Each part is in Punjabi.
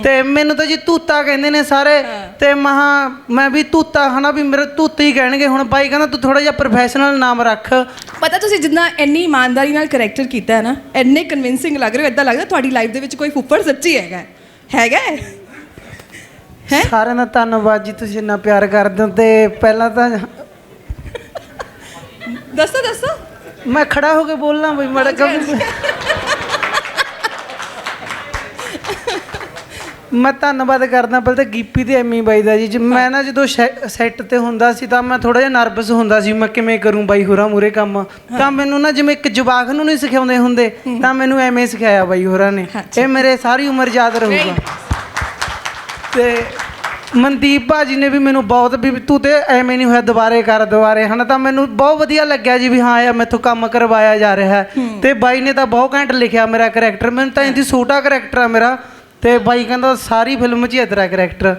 ਤੇ ਮੈਨੂੰ ਤਾਂ ਜੀ ਤੂਤਾ ਕਹਿੰਦੇ ਨੇ ਸਾਰੇ ਤੇ ਮਹਾ ਮੈਂ ਵੀ ਤੂਤਾ ਹਨਾ ਵੀ ਮੇਰੇ ਤੂਤੇ ਹੀ ਕਹਿਣਗੇ ਹੁਣ ਬਾਈ ਕਹਿੰਦਾ ਤੂੰ ਥੋੜਾ ਜਿਹਾ ਪ੍ਰੋਫੈਸ਼ਨਲ ਨਾਮ ਰੱਖ ਪਤਾ ਤੁਸੀਂ ਜਿੰਨਾ ਇੰਨੀ ਇਮਾਨਦਾਰੀ ਨਾਲ ਕਰੈਕਟਰ ਕੀਤਾ ਹੈ ਨਾ ਇੰਨੇ ਕਨਵਿੰਸਿੰਗ ਲੱਗ ਰਹੇ ਹੋ ਇਦਾਂ ਲੱਗਦਾ ਤੁਹਾਡੀ ਲਾਈਫ ਦੇ ਵਿੱਚ ਕੋਈ ਫੁੱਫੜ ਸੱਚੀ ਹੈਗਾ। ਹੈਗਾ ਹੈ? ਹੈਂ? ਸਾਰਿਆਂ ਦਾ ਧੰਨਵਾਦ ਜੀ ਤੁਸੀਂ ਇੰਨਾ ਪਿਆਰ ਕਰਦੇ ਹੋ ਤੇ ਪਹਿਲਾਂ ਤਾਂ ਦੱਸੋ ਦੱਸੋ ਮੈਂ ਖੜਾ ਹੋ ਕੇ ਬੋਲਣਾ ਬਈ ਮੜਾ ਕਿਉਂਕਿ ਮੈਂ ਧੰਨਵਾਦ ਕਰਦਾ ਪਹਿਲਾਂ ਤਾਂ ਗੀਪੀ ਤੇ ਐਮੀ ਬਾਈ ਦਾ ਜੀ। ਜੇ ਮੈਂ ਨਾ ਜਦੋਂ ਸੈੱਟ ਤੇ ਹੁੰਦਾ ਸੀ ਤਾਂ ਮੈਂ ਥੋੜਾ ਜਿਹਾ ਨਰਵਸ ਹੁੰਦਾ ਸੀ ਮੈਂ ਕਿਵੇਂ ਕਰੂੰ ਬਾਈ ਹੋਰਾਂ ਮੂਰੇ ਕੰਮ। ਤਾਂ ਮੈਨੂੰ ਨਾ ਜਿਵੇਂ ਇੱਕ ਜਵਾਕ ਨੂੰ ਨਹੀਂ ਸਿਖਾਉਂਦੇ ਹੁੰਦੇ ਤਾਂ ਮੈਨੂੰ ਐਵੇਂ ਸਿਖਾਇਆ ਬਾਈ ਹੋਰਾਂ ਨੇ। ਇਹ ਮੇਰੇ ਸਾਰੀ ਉਮਰ ਯਾਦ ਰਹੂਗਾ। ਤੇ ਮਨਦੀਪ ਭਾਜੀ ਨੇ ਵੀ ਮੈਨੂੰ ਬਹੁਤ ਵੀ ਤੂੰ ਤੇ ਐਵੇਂ ਨਹੀਂ ਹੋਇਆ ਦੁਬਾਰੇ ਕਰ ਦੁਬਾਰੇ ਹਨਾ। ਤਾਂ ਮੈਨੂੰ ਬਹੁਤ ਵਧੀਆ ਲੱਗਿਆ ਜੀ ਵੀ ਹਾਂ ਯਾਰ ਮੈਥੋਂ ਕੰਮ ਕਰਵਾਇਆ ਜਾ ਰਿਹਾ। ਹੈ। ਤੇ ਬਾਈ ਨੇ ਤਾਂ ਬਹੁਤ ਘੈਂਟ ਲਿਖਿਆ ਮੇਰਾ ਕਰੈਕਟਰ ਮੈਨੂੰ ਤਾਂ ਇਹਦੀ ਛੋਟਾ ਕਰੈਕਟਰ ਆ ਮੇਰਾ। ਤੇ ਬਾਈ ਕਹਿੰਦਾ ਸਾਰੀ ਫਿਲਮ 'ਚ ਹੀ ਹੈ ਤੇਰਾ ਕਰੈਕਟਰ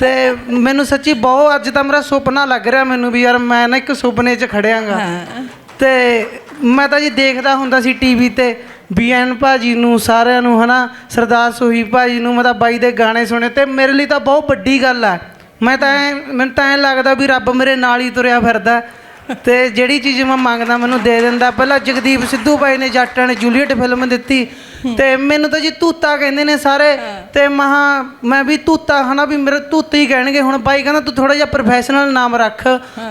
ਤੇ ਮੈਨੂੰ ਸੱਚੀ ਬਹੁਤ ਅੱਜ ਤਾਂ ਮੇਰਾ ਸੁਪਨਾ ਲੱਗ ਰਿਹਾ ਮੈਨੂੰ ਵੀ ਯਾਰ ਮੈਂ ਨਾ ਇੱਕ ਸੁਪਨੇ 'ਚ ਖੜਿਆਂਗਾ। ਤੇ ਮੈਂ ਤਾਂ ਜੀ ਦੇਖਦਾ ਹੁੰਦਾ ਸੀ ਟੀਵੀ ਤੇ ਬੀਐਨ ਭਾਜੀ ਨੂੰ ਸਾਰਿਆਂ ਨੂੰ ਹਨਾ ਸਰਦਾਰ ਸੁਹੀ ਭਾਜੀ ਨੂੰ ਮੈਂ ਤਾਂ ਬਾਈ ਦੇ ਗਾਣੇ ਸੁਣੇ ਤੇ ਮੇਰੇ ਲਈ ਤਾਂ ਬਹੁਤ ਵੱਡੀ ਗੱਲ ਆ। ਮੈਂ ਤਾਂ ਮੈਨੂੰ ਤਾਂ ਐਂ ਲੱਗਦਾ ਵੀ ਰੱਬ ਮੇਰੇ ਨਾਲ ਹੀ ਤੁਰਿਆ ਫਿਰਦਾ। ਤੇ ਜਿਹੜੀ ਚੀਜ਼ ਮੈਂ ਮੰਗਦਾ ਮੈਨੂੰ ਦੇ ਦਿੰਦਾ। ਪਹਿਲਾਂ ਜਗਦੀਪ ਸਿੱਧੂ ਬਾਈ ਨੇ ਜੱਟਾਂ ਨੇ ਜੂਲੀਅਟ ਫਿਲਮ ਦਿੱਤੀ ਤੇ ਮੈਨੂੰ ਤਾਂ ਜੀ ਤੂਤਾ ਕਹਿੰਦੇ ਨੇ ਸਾਰੇ ਤੇ ਮਹਾ ਮੈਂ ਵੀ ਤੂਤਾ ਹਨਾ ਵੀ ਮੇਰੇ ਤੂਤੇ ਹੀ ਕਹਿਣਗੇ। ਹੁਣ ਬਾਈ ਕਹਿੰਦਾ ਤੂੰ ਥੋੜਾ ਜਿਹਾ ਪ੍ਰੋਫੈਸ਼ਨਲ ਨਾਮ ਰੱਖ।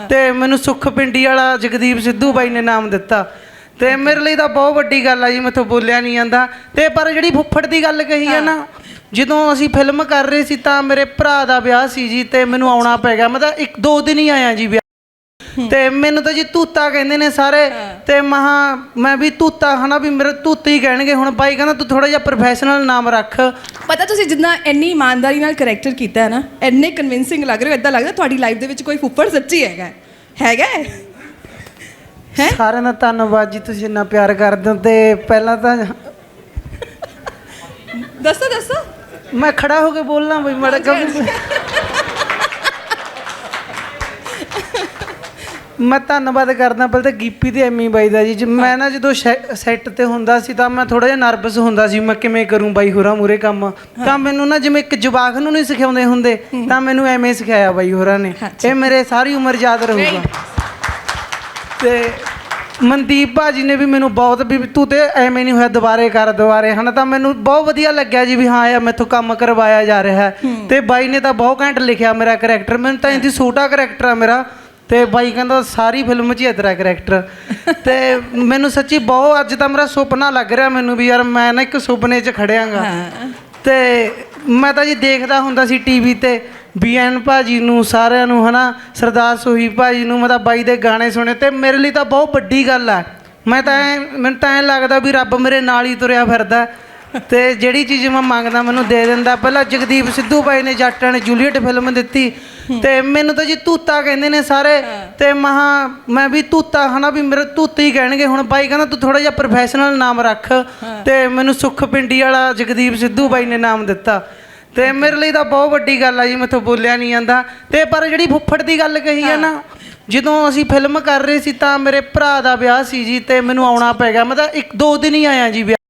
ਤੇ ਮੈਨੂੰ ਸੁੱਖ ਪਿੰਡੀ ਵਾਲਾ ਜਗਦੀਪ ਸਿੱਧੂ ਬਾਈ ਨੇ ਨਾਮ ਦਿੱਤਾ। ਤੇ ਮੇਰੇ ਲਈ ਤਾਂ ਬਹੁਤ ਵੱਡੀ ਗੱਲ ਆ ਜੀ ਮੈਥੋਂ ਬੋਲਿਆ ਨਹੀਂ ਜਾਂਦਾ। ਤੇ ਪਰ ਜਿਹੜੀ ਫੁੱਫੜ ਦੀ ਗੱਲ ਕਹੀ ਹੈ। ਨਾ ਜਦੋਂ ਅਸੀਂ ਫਿਲਮ ਕਰ ਰਹੇ ਸੀ ਤਾਂ ਮੇਰੇ ਭਰਾ ਦਾ ਵਿਆਹ ਸੀ ਜੀ ਤੇ ਮੈਨੂੰ ਆਉਣਾ ਪੈ ਗਿਆ। ਮੈਂ ਤਾਂ ਇੱਕ ਦੋ ਦਿਨ ਹੀ ਆਇਆ ਜੀ ਤੇ ਮੈਨੂੰ ਤਾਂ ਜੀ ਤੂਤਾ ਕਹਿੰਦੇ ਨੇ ਸਾਰੇ ਤੇ ਮਹਾ ਮੈਂ ਵੀ ਤੂਤਾ ਹਨਾ ਵੀ ਮੇਰੇ ਤੂਤੇ ਹੀ ਕਹਿਣਗੇ। ਹੁਣ ਬਾਈ ਕਹਿੰਦਾ ਤੂੰ ਥੋੜਾ ਜਿਹਾ ਪ੍ਰੋਫੈਸ਼ਨਲ ਨਾਮ ਰੱਖ। ਪਤਾ ਤੁਸੀਂ ਜਿੰਨਾ ਇੰਨੀ ਇਮਾਨਦਾਰੀ ਨਾਲ ਕਰੈਕਟਰ ਕੀਤਾ ਹੈ ਨਾ ਇੰਨੇ ਕਨਵਿੰਸਿੰਗ ਲੱਗ ਰਹੇ ਹੋ ਇਦਾਂ ਲੱਗਦਾ ਤੁਹਾਡੀ ਲਾਈਫ ਦੇ ਵਿੱਚ ਕੋਈ ਫੁੱਫੜ ਸੱਚੀ ਹੈਗਾ। ਹੈਗਾ ਹੈ? ਸਾਰਿਆਂ ਦਾ ਧੰਨਵਾਦ ਜੀ ਤੁਸੀਂ ਇੰਨਾ ਪਿਆਰ ਕਰਦੇ ਹੋ ਤੇ ਪਹਿਲਾਂ ਤਾਂ ਦੱਸੋ ਦੱਸੋ। ਮੈਂ ਖੜਾ ਹੋ ਕੇ ਬੋਲਣਾ ਬਈ ਮੜਾ ਮੈਂ ਧੰਨਵਾਦ ਕਰਦਾ ਪਹਿਲਾਂ ਤਾਂ ਗੀਪੀ ਤੇ ਐਮੀ ਬਾਈ ਦਾ ਜੀ। ਜੇ ਮੈਂ ਨਾ ਜਦੋਂ ਸੈੱਟ ਤੇ ਹੁੰਦਾ ਸੀ ਤਾਂ ਮੈਂ ਥੋੜਾ ਜਿਹਾ ਨਰਵਸ ਹੁੰਦਾ ਸੀ ਮੈਂ ਕਿਵੇਂ ਕਰੂੰ ਬਾਈ ਹੋਰਾਂ ਮੂਰੇ ਕੰਮ। ਤਾਂ ਮੈਨੂੰ ਨਾ ਜਿਵੇਂ ਇੱਕ ਜਵਾਕ ਨੂੰ ਨਹੀਂ ਸਿਖਾਉਂਦੇ ਹੁੰਦੇ ਤਾਂ ਮੈਨੂੰ ਐਵੇਂ ਸਿਖਾਇਆ ਬਾਈ ਹੋਰਾਂ ਨੇ। ਇਹ ਮੇਰੇ ਸਾਰੀ ਉਮਰ ਯਾਦ ਰਹੂਗਾ। ਤੇ ਮਨਦੀਪ ਭਾਜੀ ਨੇ ਵੀ ਮੈਨੂੰ ਬਹੁਤ ਵੀ ਤੂੰ ਤੇ ਐਵੇਂ ਨਹੀਂ ਹੋਇਆ ਦੁਬਾਰੇ ਕਰ ਦੁਬਾਰੇ। ਹਨਾ ਤਾਂ ਮੈਨੂੰ ਬਹੁਤ ਵਧੀਆ ਲੱਗਿਆ ਜੀ ਵੀ ਹਾਂ ਯਾਰ ਮੈਥੋਂ ਕੰਮ ਕਰਵਾਇਆ ਜਾ ਰਿਹਾ। ਹੈ। ਤੇ ਬਾਈ ਨੇ ਤਾਂ ਬਹੁਤ ਘੈਂਟ ਲਿਖਿਆ ਮੇਰਾ ਕਰੈਕਟਰ ਮੈਨੂੰ ਤਾਂ ਇਹਦੀ ਛੋਟਾ ਕਰੈਕਟਰ ਆ ਮੇਰਾ। ਤੇ ਬਾਈ ਕਹਿੰਦਾ ਸਾਰੀ ਫਿਲਮ 'ਚ ਹੀ ਹੈ ਤੇਰਾ ਕਰੈਕਟਰ ਤੇ ਮੈਨੂੰ ਸੱਚੀ ਬਹੁਤ ਅੱਜ ਤਾਂ ਮੇਰਾ ਸੁਪਨਾ ਲੱਗ ਰਿਹਾ ਮੈਨੂੰ ਵੀ ਯਾਰ ਮੈਂ ਨਾ ਇੱਕ ਸੁਪਨੇ 'ਚ ਖੜਿਆਂਗਾ। ਤੇ ਮੈਂ ਤਾਂ ਜੀ ਦੇਖਦਾ ਹੁੰਦਾ ਸੀ ਟੀਵੀ ਤੇ ਬੀਐਨ ਭਾਜੀ ਨੂੰ ਸਾਰਿਆਂ ਨੂੰ ਹਨਾ ਸਰਦਾਰ ਸੁਹੀ ਭਾਜੀ ਨੂੰ ਮੈਂ ਤਾਂ ਬਾਈ ਦੇ ਗਾਣੇ ਸੁਣੇ ਤੇ ਮੇਰੇ ਲਈ ਤਾਂ ਬਹੁਤ ਵੱਡੀ ਗੱਲ ਆ। ਮੈਂ ਤਾਂ ਮੈਨੂੰ ਤਾਂ ਐਂ ਲੱਗਦਾ ਵੀ ਰੱਬ ਮੇਰੇ ਨਾਲ ਹੀ ਤੁਰਿਆ ਫਿਰਦਾ। ਤੇ ਜਿਹੜੀ ਚੀਜ਼ ਮੈਂ ਮੰਗਦਾ ਮੈਨੂੰ ਦੇ ਦਿੰਦਾ। ਪਹਿਲਾਂ ਜਗਦੀਪ ਸਿੱਧੂ ਬਾਈ ਨੇ ਜੱਟਾਂ ਨੇ ਜੂਲੀਅਟ ਫਿਲਮ ਦਿੱਤੀ। ਤੇ ਮੈਨੂੰ ਤਾਂ ਜੀ ਤੂਤਾ ਕਹਿੰਦੇ ਨੇ ਸਾਰੇ। ਤੇ ਮਹਾ ਮੈਂ ਵੀ ਤੂਤਾ, ਹਨਾ ਵੀ ਮੇਰੇ ਤੂਤੇ ਹੀ ਕਹਿਣਗੇ। ਹੁਣ ਬਾਈ ਕਹਿੰਦਾ, ਤੂੰ ਥੋੜਾ ਜਿਹਾ ਪ੍ਰੋਫੈਸ਼ਨਲ ਨਾਮ ਰੱਖ। ਤੇ ਮੈਨੂੰ ਸੁੱਖ ਪਿੰਡੀ ਵਾਲਾ ਜਗਦੀਪ ਸਿੱਧੂ ਬਾਈ ਨੇ ਨਾਮ ਦਿੱਤਾ। ਤੇ ਮੇਰੇ ਲਈ ਤਾਂ ਬਹੁਤ ਵੱਡੀ ਗੱਲ ਆ ਜੀ, ਮੈਥੋਂ ਬੋਲਿਆ ਨਹੀਂ ਜਾਂਦਾ। ਤੇ ਪਰ ਜਿਹੜੀ ਫੁੱਫੜ ਦੀ ਗੱਲ ਕਹੀ ਆ ਨਾ, ਜਦੋਂ ਅਸੀਂ ਫਿਲਮ ਕਰ ਰਹੇ ਸੀ ਤਾਂ ਮੇਰੇ ਭਰਾ ਦਾ ਵਿਆਹ ਸੀ ਜੀ, ਤੇ ਮੈਨੂੰ ਆਉਣਾ ਪੈ ਗਿਆ। ਮੈਂ ਤਾਂ ਇੱਕ ਦੋ ਦਿਨ ਹੀ ਆਇਆ ਜੀ ਵਿਆਹ